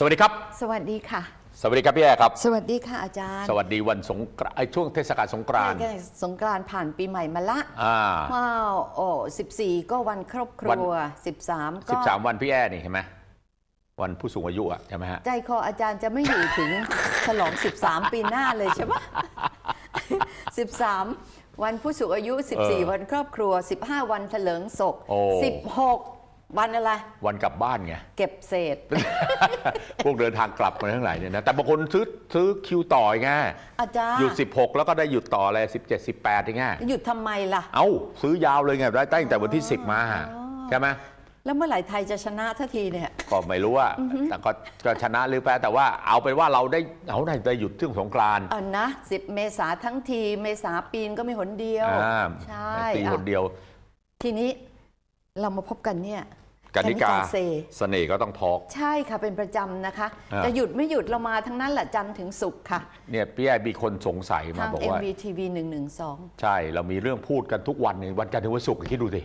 สวัสดีครับ สวัสดีค่ะ สวัสดีครับพี่แอร์ครับ สวัสดีค่ะอาจารย์ สวัสดีวันสงกรานต์ไอ้ช่วงเทศกาลสงกรานต์ใกล้ๆสงกรานต์ผ่านปีใหม่มาละอ่า ว้าวโอ้14ก็วันครอบควัรันว13ก็ 13 วันพี่แอร์นี่เห็นไหมวันผู้สูงอายุอะใช่ไหมฮะ ใจคออาจารย์จะไม่อยู่ถึง ฉลอง 13 ปีหน้าเลยใช่ไหม13 วันผู้สูงอายุ14 วันครอบครัว 15 วันเถลิงศก โอ้ 16 วันอะไร วันกลับบ้านไง เก็บเศษ พวกเดินทางกลับมาทั้งหลายเนี่ยนะ แต่บางคนซื้อซื้อคิวต่อไงอาจารย์หยุด 16 แล้วก็ได้หยุดต่อเลย17 18อย่างเงี้ยหยุดทำไมล่ะ เอ้า ซื้อยาวเลยไงได้ตั้งแต่วันที่ 10 มาใช่ไหมแล้วเมื่อไหร่ไทยจะชนะทันทีเนี่ย ก็ไม่รู้ว่าแต่ก็ก็ชนะหรือแพ้แต่ว่าเอาเป็นว่าเราได้เอาได้ได้หยุดช่วงสงกรานต์อะนะ10เมษาทั้งที เมษาปีนก็มีหนเดียวอ่าใช่ตีอะคนเดียว ทีนี้ เรามาพบกันเนี่ยกนิกาเซเสน่ห์ก็ต้องทอกใช่ค่ะเป็นประจำนะคะอ่าจะหยุดไม่หยุดเรามาทั้งนั้นแหละจันทร์ถึงศุกร์ค่ะเนี่ยพี่แอร์มีคนสงสัยมาทางบอกว่า MVTV 112 ใช่เรามีเรื่องพูดกันทุกวันเนี่ยวันจันทร์ถึงวันศุกร์คิดดูสิ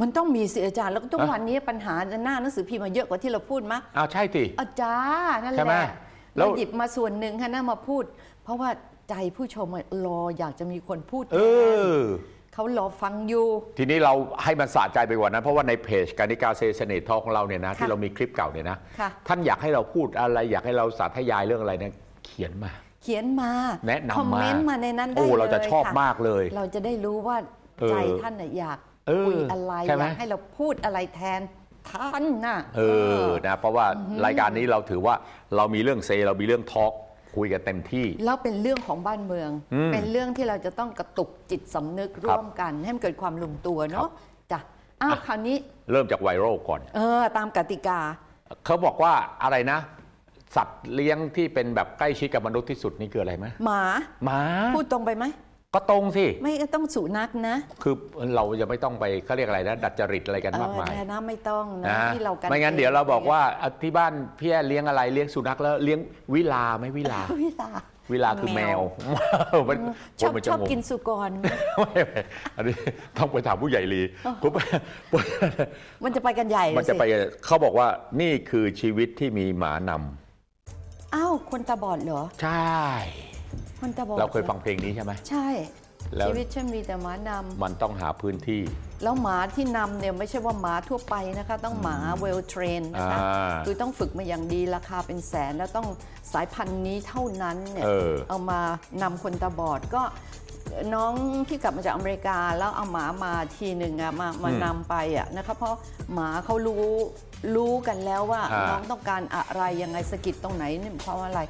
มันต้องมีสิอาจารย์แล้วก็ทุกอะวันนี้ปัญหาหน้าหนังสือพิมพ์มาเยอะกว่าที่เราพูดมั้ยอ้าวใช่สิอาจารย์นั่นใช่แหไหมละแล้เราวหยิบมาส่วนหนึ่งค่ะนะมาพูด เพราะว่าใจผู้ชมอะรออยากจะมีคนพูดแทเอนอ เขารอฟังอยู่ ทีนี้เราให้มันสะใจไปกว่านั้น เพราะว่าในเพจกานิกาเซเสน่ห์ทองของเราเนี่ยนะค่ะที่เรามีคลิปเก่าเนี่ยนะค่ะ ท่านอยากให้เราพูดอะไรอยากให้เราสาธยายเรื่องอะไรเนี่ยเขียนมา เขียนมาแนะนำมา คอมเมนต์มาในนั้นได้โอ้เลยเราจะชอบค่มากเลย เราจะได้รู้ว่าเออใจท่านน่ะอยากเออคุยอะไรใช่ไหม อยากให้เราพูดอะไรแทนท่านน่ะ เออนะเพราะว่ารายการนี้เราถือว่าเรามีเรื่องเซ เรามีเรื่องทอล์ก คุยกันเต็มที่ แล้วเป็นเรื่องของบ้านเมือง อืมเป็นเรื่องที่เราจะต้องกระตุกจิตสำนึกร่วมกัน ให้มันเกิดความลงตัวเนาะจ้ะอ้าวคราวนี้เริ่มจากไวรัลก่อน เออตามกติกา เขาบอกว่าอะไรนะ สัตว์เลี้ยงที่เป็นแบบใกล้ชิดกับมนุษย์ที่สุดนี่คืออะไรไหมหมา หมา พูดตรงไปไหม ก็ตรงสิ ไม่ต้องสุนัขนะ คือเราจะไม่ต้องไปเขาเรียกอะไรนะ ดัดจริตอะไรกันมากมายเออนะไม่ต้องนะนะที่เรากันไม่งั้นเดี๋ยวเราบอกว่าอะที่บ้านพี่แอนเลี้ยงอะไรเลี้ยงสุนัขแล้วเลี้ยงวิลาไหมวิลาวิลาวิลาคือแมวมันชอบมันชจะอบงงกินสุกรไม่ไม่อันนี้ต้องไปถามผู้ใหญ่ลีผมไปมันจะไปกันใหญ่มันจะสิไปเขาบอกว่านี่คือชีวิตที่มีหมานำอ้าวคนตาบอดเหรอ ใช่ คนตาบอดเราเคยหอฟังเพลงนี้ใช่ไหมใช่แล้วชีวิตฉันมีแต่หมานมันต้องหาพื้นที่ำแล้วหมาที่นำเนี่ยไม่ใช่ว่าหมาทั่วไปนะคะ ต้องหมาเวลเทรนนะคะอ่าคือต้องฝึกมาอย่างดีราคาเป็นแสน แล้วต้องสายพันธุ์นี้เท่านั้นเนี่ยเออเอามานำคนตาบอดก็น้องที่กลับมาจากอเมริกาแล้วเอาหมามาทีหนึ่งอะมามานำไปอะนะคะเพราะหมาเขารู้รู้กันแล้วว่าอ่าน้องต้องการอะไรยังไงสะกิดตรงไหนนี่เพราะอะไร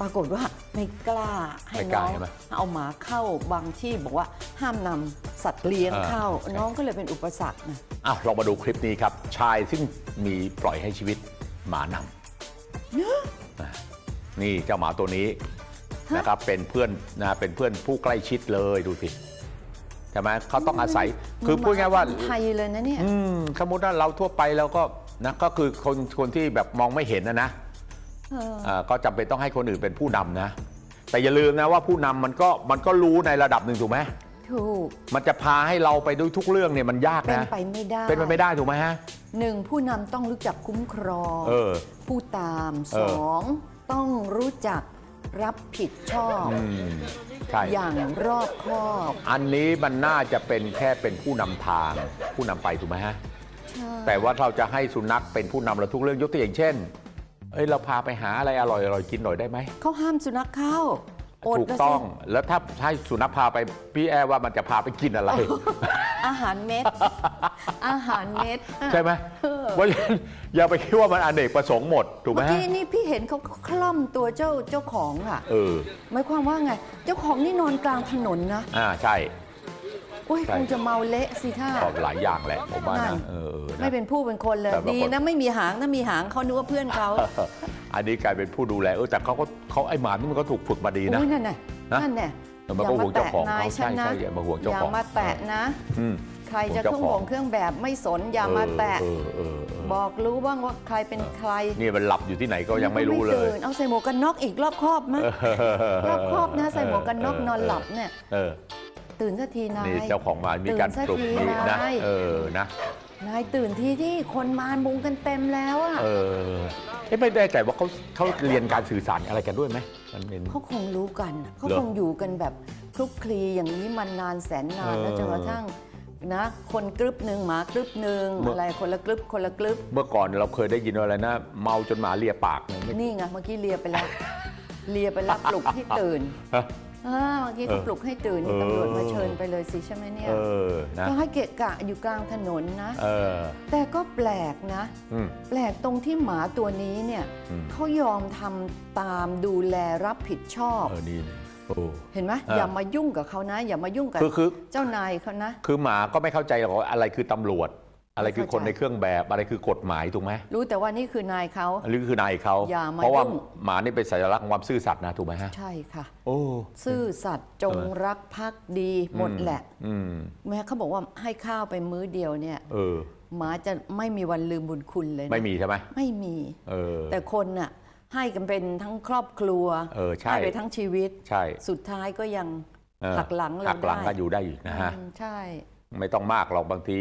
ปรากฏว่าไม่กล้าให้ไม่กน้ล้าองใช่ไหมเอาหมาเข้าบางที่บอกว่าห้ามนำสัตว์เลี้ยงอ่าเข้าโอเคน้องก็เลยเป็นอุปสรรคนะอ้าวลองมาดูคลิปนี้ครับ ชายซึ่งมีปล่อยให้ชีวิตหมานำอะนี่เจ้าหมาตัวนี้นะครับเป็นเพื่อนนะเป็นเพื่อนผู้ใกล้ชิดเลยดูสิใช่ไหมเขาต้องอาศัยคือพูดง่ายๆว่า หมไทยเลยนะเนี่ย อืมสมมติว่าเราทั่วไปเราก็นะก็คือคนคนที่แบบมองไม่เห็นนะนะเอออ่า ก็จำเป็นต้องให้คนอื่นเป็นผู้นำนะ แต่อย่าลืมนะว่าผู้นำมันก็มันก็รู้ในระดับหนึ่งถูกไหมถูก มันจะพาให้เราไปด้วยทุกเรื่องเนี่ยมันยากเป็นนะไปไม่ได้ เป็นไปไม่ได้ถูกไหมฮะหนึ่งผู้นำต้องรู้จักคุ้มครองเออผู้ตามเอสอองต้องรู้จักรับผิดชอบอืมใช่อย่างรอบคอบ อันนี้มันน่าจะเป็นแค่เป็นผู้นำทาง ผู้นำไปถูกไหมฮะใช่แต่ว่าเราจะให้สุนัขเป็นผู้นำเราทุกเรื่องยกตัวอย่างเช่น เอ้ยเราพาไปหาอะไรอร่อยอร่อยกินหน่อยได้ไหมเขาห้ามสุนัขเข้าอดถูกนะสิต้องแล้วถ้าให้สุนัขพาไปพี่แอร์ว่ามันจะพาไปกินอะไร อาหารเม็ด อาหารเม็ดใช่ไหมเออเพราะฉะนั้นอย่าไปคิดว่ามันอเนกประสงค์หมดถูกไหมเมื่อฮะกี้นี่พี่เห็นเขาคล่อมตัวเจ้าเจ้าของอะเออหมายความว่าไง เจ้าของนี่นอนกลางถนนนะ อ่าใช่โอ้ยใช่คงจะเมาเละสิท่าตอบหลายอย่างแหละผมว่านั่นะนเออเออนะไม่เป็นผู้เป็นคนเลยแต่บางดีคนนะไม่มีหางถ้ามีหางเขานึกว่าเพื่อนเขาอันนี้กลายเป็นผู้ดูแลเออแต่เขาก็เขาไอ้หมานี่มันก็ถูกฝึกมาดีนะอุ้ยนั่นน่ะนะนั่นน่ะแต่มันก็ห่วงเจ้าของย่มแตะนายเขาฉันนะใช่ใช่อย่ามาห่วงเจ้าของอย่ามาแตะนะอืมใครจะห่วงเจ้าเครื่องของห่วงเครื่องแบบไม่สนอย่ามาแตะเออเออเออบอกรู้บ้างว่าใครเป็นใครนี่มันหลับอยู่ที่ไหนก็ยังไม่รู้เลยตื่นเอาใส่หมวกกันน็อกอีกรอบครอบมั้ยรอบครอบนะใส่หมวกกันน็อกนอนหลับเนี่ยเออ ตื่นสักทีนายนี่เจ้าของหมามีการปลุกตื่นสักทีมีนะนายเออนะนายตื่นที่ที่คนมามุงกันเต็มแล้วอะเออเอ๊ะไม่แน่ใจว่าเขาเขาเรียนการสื่อสารอะไรกันด้วยไหมมันเป็นเขาคงรู้กันน่ะเขาเหรอคงอยู่กันแบบคลุกคลีอย่างนี้มันนานแสนนานเออแล้วจนกระทั่งนะคนกรึบหนึ่งหมากรึบหนึ่งเมื่อออะไรคนละกรึบคนละกรึบเมื่อก่อนเราเคยได้ยินว่าอะไรนะ เมาจนหมาเลียปากเนี่ยไม่นี่ไงเมื่อกี้เลียไปแล้วเลียไปแล้วปลุกให้ตื่น ฮะอ่าเมื่อกี้เขาเออปลุกให้ตื่นนี่เออตำรวจมาเชิญไปเลยสิใช่ไหมเนี่ยเออนะก็ให้เกะกะอยู่กลางถนนนะเออแต่ก็แปลกนะ อืม แปลกตรงที่หมาตัวนี้เนี่ยอืม เขายอมทำตามดูแลรับผิดชอบ เออนี่โอ้ เห็นไหมอ่าอย่ามายุ่งกับเขานะ อย่ามายุ่งกับคือคือ เจ้านายเขานะ คือหมาก็ไม่เข้าใจหรอกว่าอะไรคือตำรวจ อะไรคือคนในเครื่องแบบอะไรคือกฎหมายถูกไหมรู้แต่ว่านี่คือนายเขาอันนี้คือนายเขาอย่ามาเพราะว่ายุ่งหมานี่เป็นสัญลักษณ์ของความซื่อสัตย์นะถูกไหมฮะใช่ค่ะโอ้ซื่อสัตย์จงเออรักภักดีหมดแหละอืมแม้เขาบอกว่าให้ข้าวไปมื้อเดียวเนี่ยเออหมาจะไม่มีวันลืมบุญคุณเลยนะไม่มีใช่ไหมไม่มีเออแต่คนน่ะให้กันเป็นทั้งครอบครัวเออใช่ไปทั้งชีวิตใช่ สุดท้ายก็ยังเออหักหลังเราหักหลังได้ก็อยู่ได้อีกนะฮะอืมใช่ ไม่ต้องมากหรอกบางที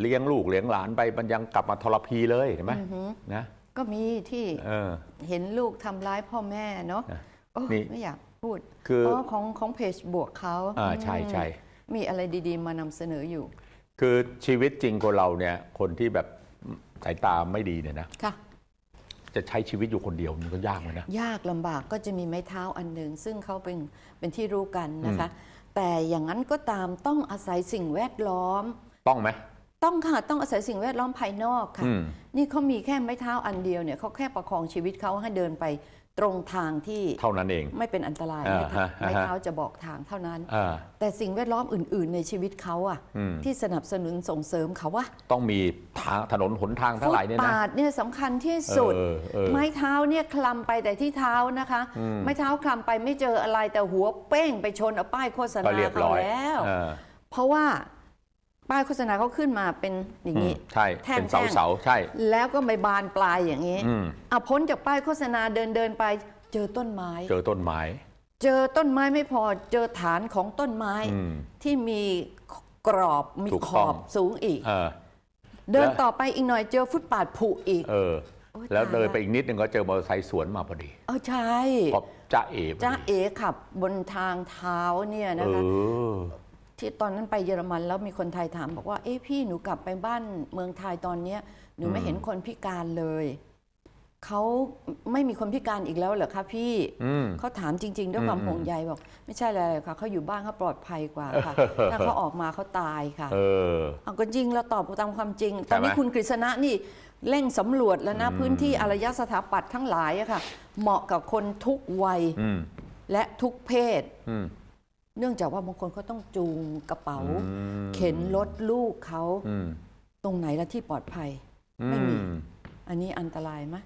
เลี้ยงลูกเลี้ยงหลานไปมันยังกลับมาทรพีเลยเห็นไหมอือหือ นะ ก็มีที่เออ เห็นลูกทำร้ายพ่อแม่เนาะนะโอ้นี่ ไม่อยากพูดคือเพราะของของเพจบวกเขาอ่าใช่ใช่มีอะไรดีๆ มานำเสนออยู่คือชีวิตจริงคนเราเนี่ย คนที่แบบสายตาไม่ดีเนี่ยนะ ค่ะ จะใช้ชีวิตอยู่คนเดียวมันก็ยากเลยนะ ยากลำบากก็จะมีไม้เท้าอันหนึ่งซึ่งเขาเป็นเป็นที่รู้กันนะคะ แต่อย่างนั้นก็ตามต้องอาศัยสิ่งแวดล้อม ต้องไหม ต้องค่ะ ต้องอาศัยสิ่งแวดล้อมภายนอกค่ะอืมนี่เขามีแค่ไม้เท้าอันเดียวเนี่ยเขาแค่ประคองชีวิตเขาให้เดินไป ตรงทางที่เท่านั้นเอง ไม่เป็นอันตรายอ่าไม้เท้าฮะอ่าฮะไม้เท้าจะบอกทางเท่านั้นอ่าแต่สิ่งแวดล้อมอื่น ๆ ในชีวิตเขาอะอืมที่สนับสนุนส่งเสริมเขาว่า ต้องมีทางถนนหนทางทั้งหลายเนี่ยฟุตนะปาดเนี่ยสำคัญที่สุดเออเออไม้เท้าเนี่ยคลำไปแต่ที่เท้านะคะอืมไม้เท้าคลำไปไม่เจออะไรแต่หัวเป้งไปชนเอาป้ายโฆษก็ณาเรียบเขาร้อยแล้วเออเพราะว่า ป้ายโฆษณาเขาขึ้นมาเป็นอย่างนี้อืมใช่แท่งเป็นเสาแท่งเสาใช่ แล้วก็ไปบานปลายอย่างนี้อืมอะพ้นจากป้ายโฆษณาเดินเดินไป เจอต้นไม้ เจอต้นไม้ เจอต้นไม้ไม่พอเจอฐานของต้นไม้อืมที่มีกรอบมีถูกขต้อองบสูงอีกเออเดินแล้วต่อไปอีกหน่อยเจอฟุตปาดผุอีกเออโอ๊ยแล้วตายเดินละไปอีกนิดนึงก็เจอมอเตอร์ไซค์สวนมาพอดีเออใช่พอจ้าเอ๋พอดีจ้าเอขับบนทางเท้าเนี่ยเอนะคะอ ที่ตอนนั้นไปเยอรมันแล้วมีคนไทยถามบอกว่าเอ๊ะพี่หนูกลับไปบ้านเมืองไทยตอนเนี้ยหนูไม่อืมเห็นคนพิการเลยเขาไม่มีคนพิการอีกแล้วเหรอคะพี่อืมเขาถามจริง ๆ ด้วยความอืมห่วงใยบอก ไม่ใช่อะไรหรอกค่ะเขาอยู่บ้านเขาปลอดภัยกว่าค่ะถ้าเขาออกมาเขาตายค่ะ เออเอาก็จริงเราตอบตามความจริงใช่ไหมตอนนี้คุณกฤษณะนี่เร่งสำรวจแล้วนะอืมพื้นที่อารยสถาปัตย์ทั้งหลายอะค่ะ เหมาะกับคนทุกวัยอืมและทุกเพศอืม เนื่องจากว่าบางคนเขาต้องจูงกระเป๋าอืมเข็นรถลูกเขาอืมตรงไหนละที่ปลอดภัย ไม่มี อันนี้อันตรายไหม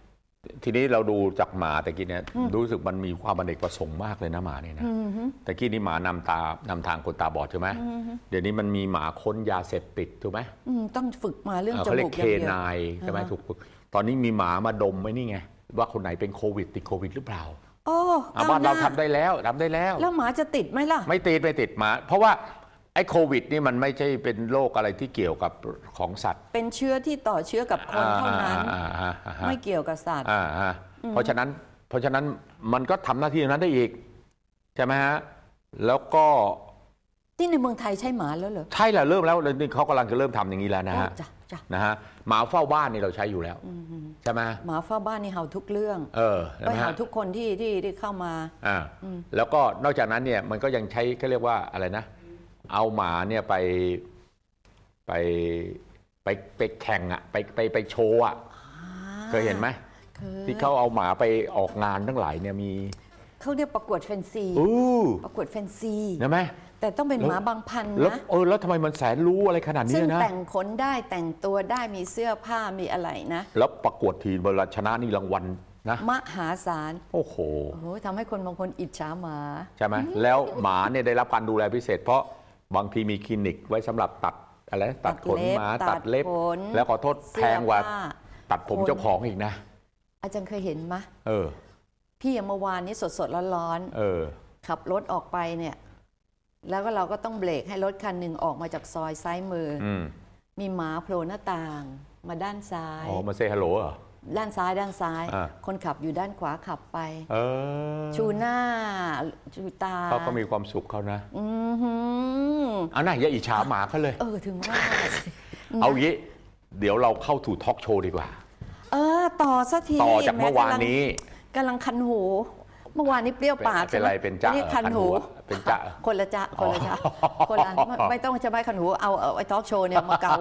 ทีนี้เราดูจากหมาแต่กี้เนี่ยรู้สึกมันมีความอเนกประสงค์มากเลยนะหมาเนี่ยนะอือฮึแต่กี้นี่หมานำตานำทางคนตาบอดใช่ไหมอือฮึเดี๋ยวนี้มันมีหมาค้นยาเสพติดถูกไหมอืมต้องฝึกมาเรื่องเออจเขาเรียมูกกเคอย่างเดียนาวยใช่ไหมอ่าถูกฝึกตอนนี้มีหมามาดมไว้นี่ไงว่าคนไหนเป็นโควิดติดโควิดหรือเปล่าโอ้อะก้วบ้านเราหทำได้แล้วทำได้แล้ว แล้วหมาจะติดไหมล่ะ ไม่ติดไม่ติดหมา เพราะว่าไอ้โควิดนี่มันไม่ใช่เป็นโรคอะไรที่เกี่ยวกับของสัตว์เป็นเชื้อที่ต่อเชื้อกับคนเท่านั้น อ่าอ่าอ่าอ่าไม่เกี่ยวกับสัตว์ อ่าฮะเพราะฉะนั้นเพราะฉะนั้นมันก็ทำหน้าที่ตรงนั้นได้อีก ใช่ไหมฮะ แล้วก็ ที่ในเมืองไทยใช่หมาแล้วเหรอ ใช่แหละเริ่มแล้วเลยนี่เขากำลังจะเริ่มทำอย่างนี้แล้วนะฮะโอ้จ้ะจ้ะ นะฮะหมาเฝ้าบ้านนี่เราใช้อยู่แล้วอืมฮึใช่ไหมหมาเฝ้าบ้านนี่เห่าทุกเรื่องเออใช่ไปไหมเห่าฮะทุกคนที่ที่ที่เข้ามา อ่าอืม แล้วก็นอกจากนั้นเนี่ยมันก็ยังใช้เขาเรียกว่าอะไรนะ เอาหมาเนี่ยไปไปไปไปแข่งอะไปไปไปโชว์อะเคยเห็นไหมเคยที่เขาเอาหมาไปออกงานทั้งหลายเนี่ยมี เขาเรียกประกวดแฟนซี อู้ประกวดแฟนซีใช่ไหม แต่ต้องเป็นแล้ว หมาบางพันธุ์แล้วนะ เออแล้วทำไมมันแสนรู้อะไรขนาดนี้ซึ่งนะ แต่งขนได้แต่งตัวได้มีเสื้อผ้ามีอะไรนะ แล้วประกวดทีเวลาชนะนี่รางวัลนะ มหาศาลโอ้โห โอ้โหทำให้คนบางคนอิจฉาหมา ใช่ไหมแล้วหมาเนี่ยได้รับการดูแลพิเศษ เพราะบางทีมีคลินิกไว้สำหรับตัดอะไรนะตัดขนหมาตัตัดดเล็เล็บ บตัดขนแล้วขอโทษเสื้แพองกว่าผ้า ตัดผมขนเจ้าของอีกนะ อาจารย์เคยเห็นไหมเออ พี่อย่างเมื่อวานนี้สดสดๆร้อนเออๆขับรถออกไปเนี่ย แล้วก็เราก็ต้องเบรกให้รถคันหนึ่งออกมาจากซอยซ้ายมือออืมมีหมาโผล่หน้าต่าง มาด้านซ้ายอ๋อมาเซฮัลโหลเหรอด้านซ้ายด้านซ้ายอ่าคนขับอยู่ด้านขวาขับไปเออชูหน้า ชูตาเขาก็มีความสุขเขานะอือหือเอานะอย่าอิจฉาหมาเขาเลย เออถึงว่าสิเอางี้ เดี๋ยวเราเข้าถูทอล์กโชว์ดีกว่า เออ ต่อสักที ต่อจากเมื่อวานนี้ กำลังคันหู เมื่อวานนี้เปรี้ยวปากเป็นอะไรใช่หมเป็นจ๊ะนี่คันหูคันหูเป็นจ๊ะคนละจ๊ะคนละจ๊ะคนละไม่ไม่ต้องจะไม่คันหูเอาเอาไอ้ทอล์กโชว์เนี่ยมาเกา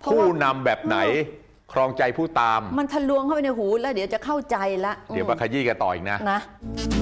เพราะผู้ว่านำแบบไหนครองใจผู้ตาม มันทะลวงเข้าไปในหูแล้วเดี๋ยวจะเข้าใจละเดี๋ยวมาขยี้กันต่ออีกนะนะเ